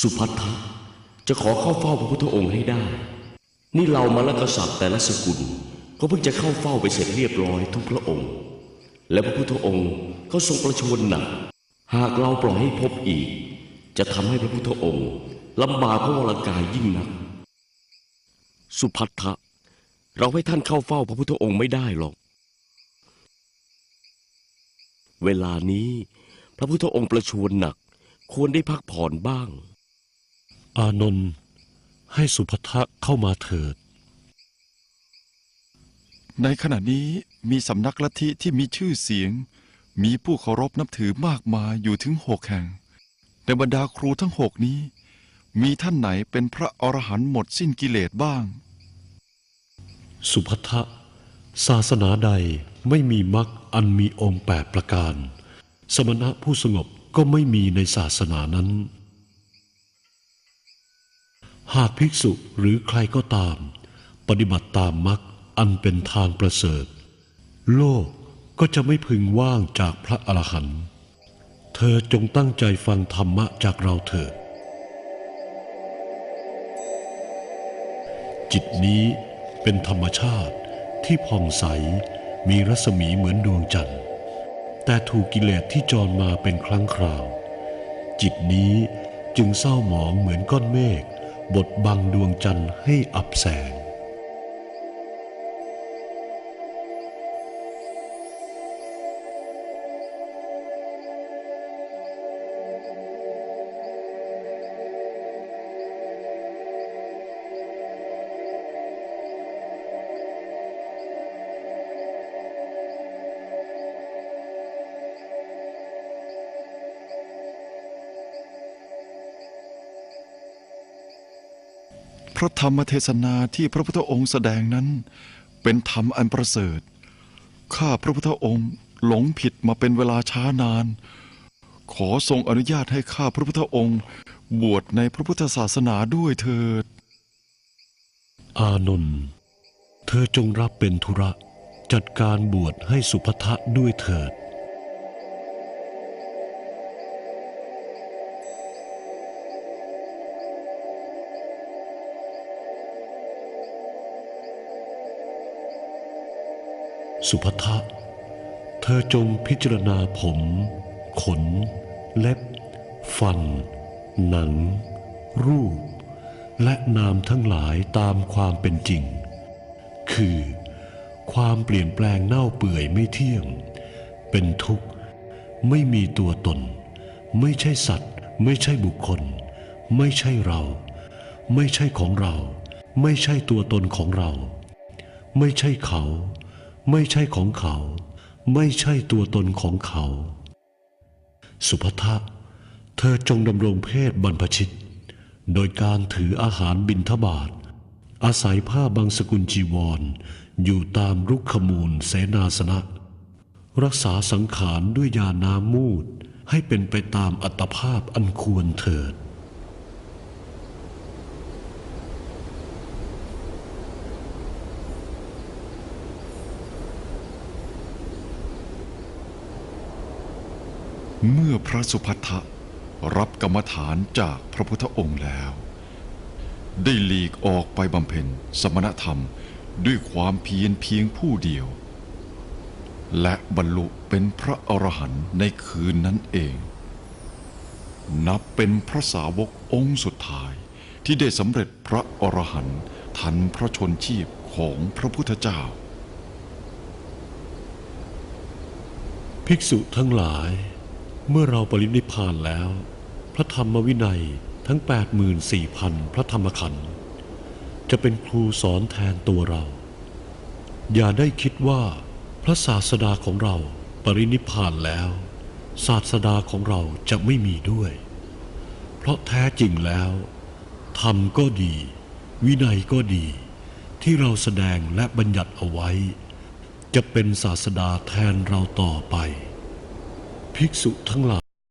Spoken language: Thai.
สุพัทธะจะขอเข้าเฝ้าพระพุทธองค์ให้ได้ นี่เรามาลกษัตริย์แต่ละสกุล ก็เพิ่งจะเข้าเฝ้าไปเสร็จเรียบร้อยทุกพระองค์ และพระพุทธองค์ก็ทรงประชวรหนัก หากเราปล่อยให้พบอีก จะทำให้พระพุทธองค์ลำบากพระวรากายยิ่งนัก สุพัทธะเราให้ท่านเข้าเฝ้าพระพุทธองค์ไม่ได้หรอก เวลานี้ พระพุทธองค์ประชวรหนัก ควรได้พักผ่อนบ้าง อานนท์ให้สุภัทะเข้ามาเถิด ในขณะนี้มีสำนักลัทธิที่มีชื่อเสียง มีผู้เคารพนับถือมากมายอยู่ถึงหกแห่ง ในบรรดาครูทั้งหกนี้ มีท่านไหนเป็นพระอรหันต์หมดสิ้นกิเลสบ้าง สุภัทะศาสนาใดไม่มีมรรคอันมีองค์แปดประการ สมณะผู้สงบก็ไม่มีในศาสนานั้น หากภิกษุหรือใครก็ตาม ปฏิบัติตามมรรคอันเป็นทางประเสริฐ โลกก็จะไม่พึงว่างจากพระอรหันต์เธอจงตั้งใจฟังธรรมะจากเราเถิดจิตนี้เป็นธรรมชาติที่ผ่องใสมีรัศมีเหมือนดวงจันทร์ แต่ถูกกิเลสที่จรมาเป็นครั้งคราว จิตนี้จึงเศร้าหมองเหมือนก้อนเมฆ บดบังดวงจันทร์ให้อับแสง พระธรรมเทศนาที่พระพุทธองค์แสดงนั้น เป็นธรรมอันประเสริฐ ข้าพระพุทธองค์หลงผิดมาเป็นเวลาช้านาน ขอทรงอนุญาตให้ข้าพระพุทธองค์บวชในพระพุทธศาสนาด้วยเถิด อานนท์เธอจงรับเป็นธุระ จัดการบวชให้สุภัทะด้วยเถิด สุภัทะเธอจงพิจารณาผม ขน เล็บ ฟัน หนัง รูป และนามทั้งหลายตามความเป็นจริง คือ ความเปลี่ยนแปลงเน่าเปื่อยไม่เที่ยง เป็นทุกข์ ไม่มีตัวตน ไม่ใช่สัตว์ ไม่ใช่บุคคล ไม่ใช่เรา ไม่ใช่ของเรา ไม่ใช่ตัวตนของเรา ไม่ใช่เขา ไม่ใช่ของเขา ไม่ใช่ตัวตนของเขา สุภัทะเธอจงดำรงเพศบรรพชิต โดยการถืออาหารบิณฑบาตอาศัยผ้าบางสกุลจีวร อยู่ตามรุกขมูลเสนาสนะ รักษาสังขารด้วยยาน้ำมูดให้เป็นไปตามอัตภาพอันควรเถิด เมื่อพระสุภัททะรับกรรมฐานจากพระพุทธองค์แล้ว ได้หลีกออกไปบำเพ็ญสมณธรรมด้วยความเพียรเพียงผู้เดียว และบรรลุเป็นพระอรหันต์ในคืนนั้นเอง นับเป็นพระสาวกองค์สุดท้ายที่ได้สำเร็จพระอรหันต์ทันพระชนชีพของพระพุทธเจ้า ภิกษุทั้งหลาย เมื่อเราปรินิพานแล้ว พระธรรมวินัยทั้ง 84,000 พระธรรมขันธ์จะเป็นครูสอนแทนตัวเรา อย่าได้คิดว่าพระศาสดาของเราปรินิพานแล้ว ศาสดาของเราจะไม่มีด้วย เพราะแท้จริงแล้วธรรมก็ดี วินัยก็ดี ที่เราแสดงและบัญญัติเอาไว้ จะเป็นศาสดาแทนเราต่อไป ภิกษุทั้งหลาย